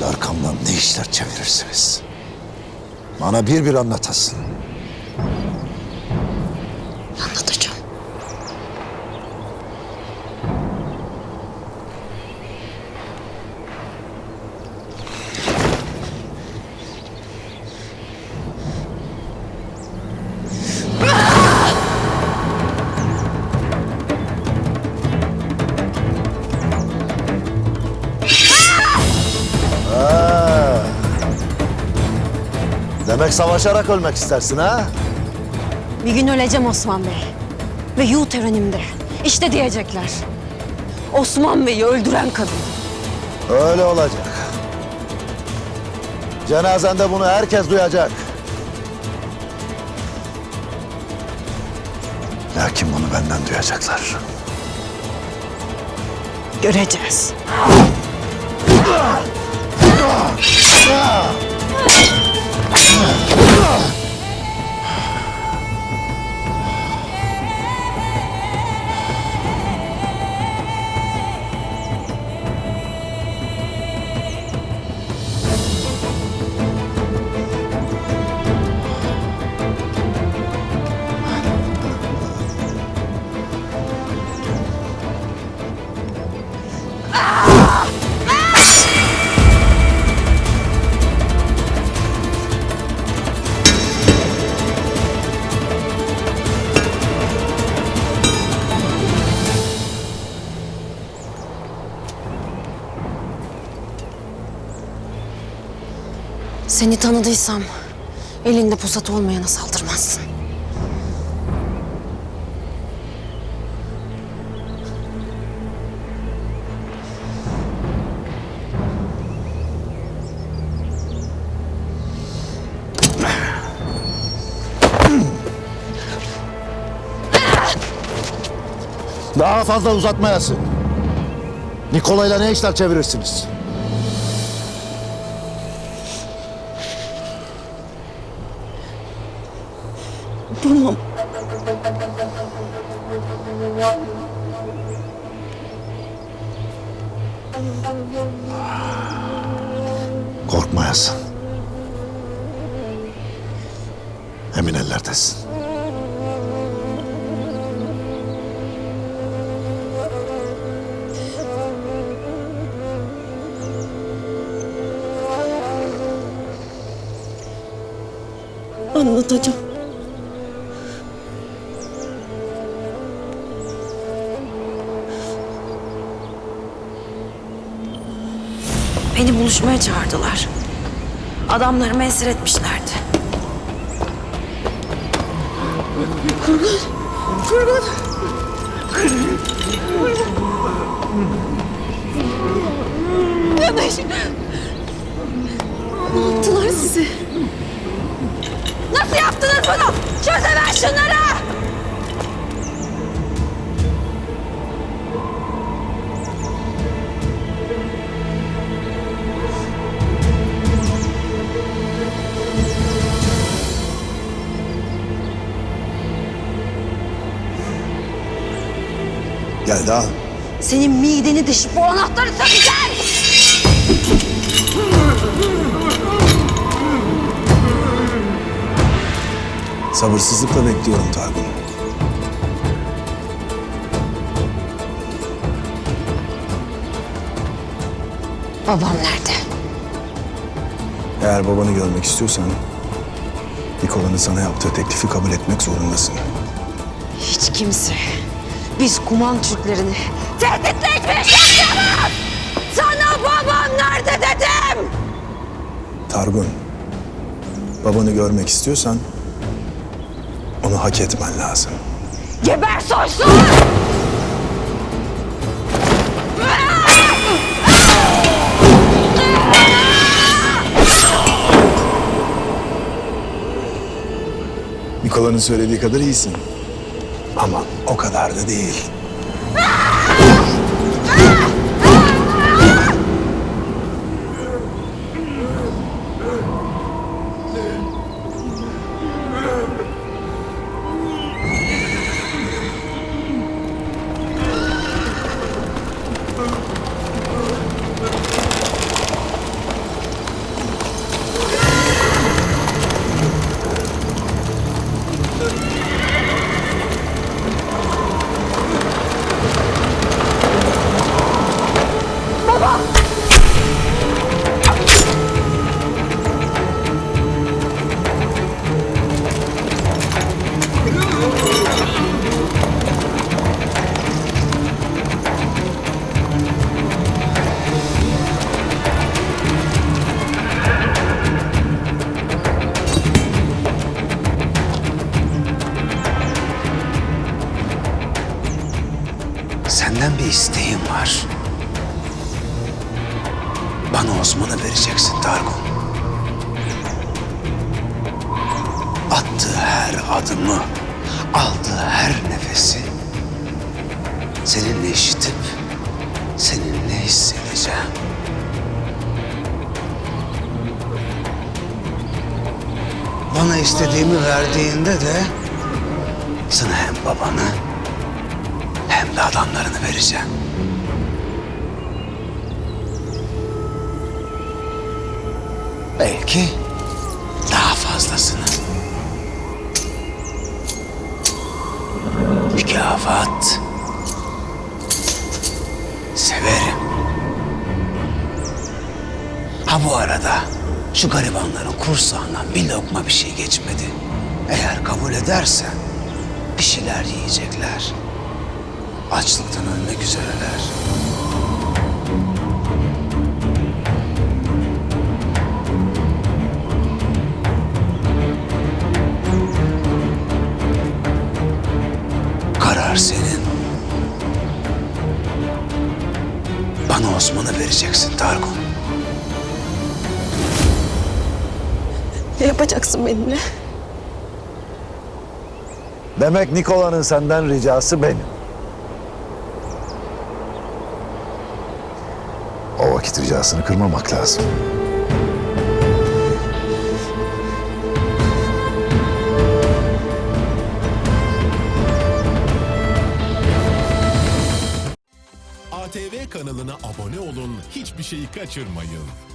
böyle arkamdan ne işler çevirirsiniz? Bana bir bir anlatasın. Anlatacağım. Demek savaşarak ölmek istersin ha? Bir gün öleceğim Osman Bey. Ve yu törenimde. İşte diyecekler. Osman Bey'i öldüren kadın. Öyle olacak. Cenazende bunu herkes duyacak. Lakin bunu benden duyacaklar. Göreceğiz. Ah! Seni tanıdıysam elinde pusat olmayana saldırmazsın. Daha fazla uzatmayasın. Nikolay'la ne işler çevirirsiniz? Tamam. Korkmayasın. Emin ellerdesin. Anlatacağım. Beni buluşmaya çağırdılar. Adamlarımı esir etmişlerdi. Kurban! Gel daha. Senin mideni deşip bu anahtarı takacağım! Sabırsızlıkla bekliyorum Targun. Babam nerede? Eğer babanı görmek istiyorsan Nikola'nın sana yaptığı teklifi kabul etmek zorundasın. Hiç kimse. Biz Kuman Türklerini tehditle hiçbir şey yapamaz! Sana babam nerede dedim! Targun, babanı görmek istiyorsan onu hak etmen lazım. Geber soysuz! Nikola'nın söylediği kadar iyisin. Ama o kadar da değil. isteğim var. Bana Osman'ı vereceksin Targon. Attığı her adımı, aldığı her nefesi seninle işitip seninle hissedeceğim. Bana istediğimi verdiğinde de sana hem babanı hem adamlarını vereceğim. Belki daha fazlasını. Mükafat. Severim. Ha bu arada şu garibanların kursağından bir lokma bir şey geçmedi. Eğer kabul edersen bir şeyler yiyecekler. Açlıktan ölmek üzereler. Karar senin. Bana Osman'ı vereceksin Targun. Ne yapacaksın benimle? Demek Nikola'nın senden ricası benim. Ricasını kırmamak lazım. ATV kanalına abone olun, hiçbir şeyi kaçırmayın.